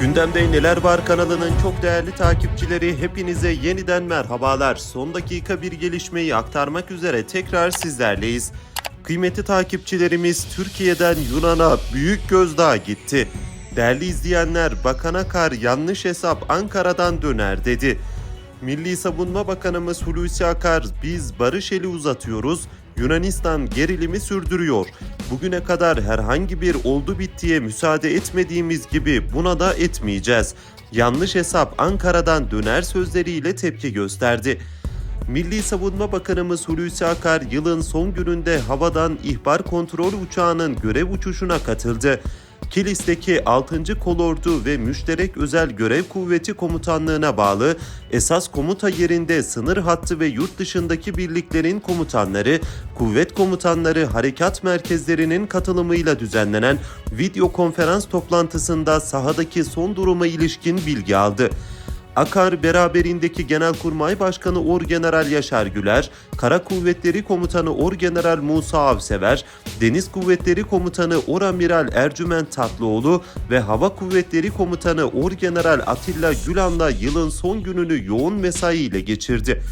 Gündemde Neler Var kanalının çok değerli takipçileri hepinize yeniden merhabalar. Son dakika bir gelişmeyi aktarmak üzere tekrar sizlerleyiz. Kıymetli takipçilerimiz Türkiye'den Yunan'a büyük gözdağı gitti. Değerli izleyenler Bakan Akar yanlış hesap Ankara'dan döner dedi. Milli Savunma Bakanımız Hulusi Akar biz barış eli uzatıyoruz. Yunanistan gerilimi sürdürüyor. Bugüne kadar herhangi bir oldu bittiye müsaade etmediğimiz gibi buna da etmeyeceğiz. Yanlış hesap Ankara'dan döner sözleriyle tepki gösterdi. Milli Savunma Bakanımız Hulusi Akar yılın son gününde havadan ihbar kontrol uçağının görev uçuşuna katıldı. Kilis'teki 6. Kolordu ve Müşterek Özel Görev Kuvveti Komutanlığı'na bağlı esas komuta yerinde sınır hattı ve yurt dışındaki birliklerin komutanları, kuvvet komutanları harekat merkezlerinin katılımıyla düzenlenen video konferans toplantısında sahadaki son duruma ilişkin bilgi aldı. Akar beraberindeki Genelkurmay Başkanı Orgeneral Yaşar Güler, Kara Kuvvetleri Komutanı Orgeneral Musa Avsever, Deniz Kuvvetleri Komutanı Oramiral Ercüment Tatlıoğlu ve Hava Kuvvetleri Komutanı Orgeneral Atilla Gülan'la yılın son gününü yoğun mesaiyle geçirdi.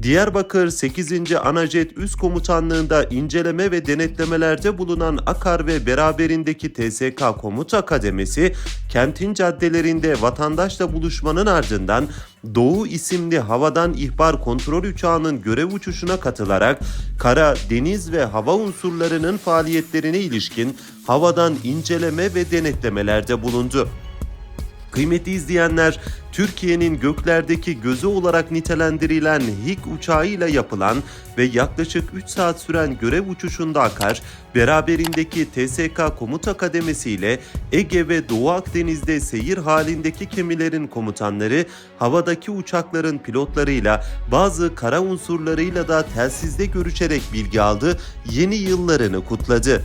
Diyarbakır 8. Anajet Üst Komutanlığı'nda inceleme ve denetlemelerde bulunan Akar ve beraberindeki TSK Komuta Kademesi, kentin caddelerinde vatandaşla buluşmanın ardından Doğu isimli havadan ihbar kontrol uçağının görev uçuşuna katılarak kara, deniz ve hava unsurlarının faaliyetlerine ilişkin havadan inceleme ve denetlemelerde bulundu. Kıymetli izleyenler, Türkiye'nin göklerdeki gözü olarak nitelendirilen HİK uçağıyla yapılan ve yaklaşık 3 saat süren görev uçuşunda akar, beraberindeki TSK Komuta Kademesi ile Ege ve Doğu Akdeniz'de seyir halindeki gemilerin komutanları, havadaki uçakların pilotlarıyla bazı kara unsurlarıyla da telsizde görüşerek bilgi aldı, yeni yıllarını kutladı.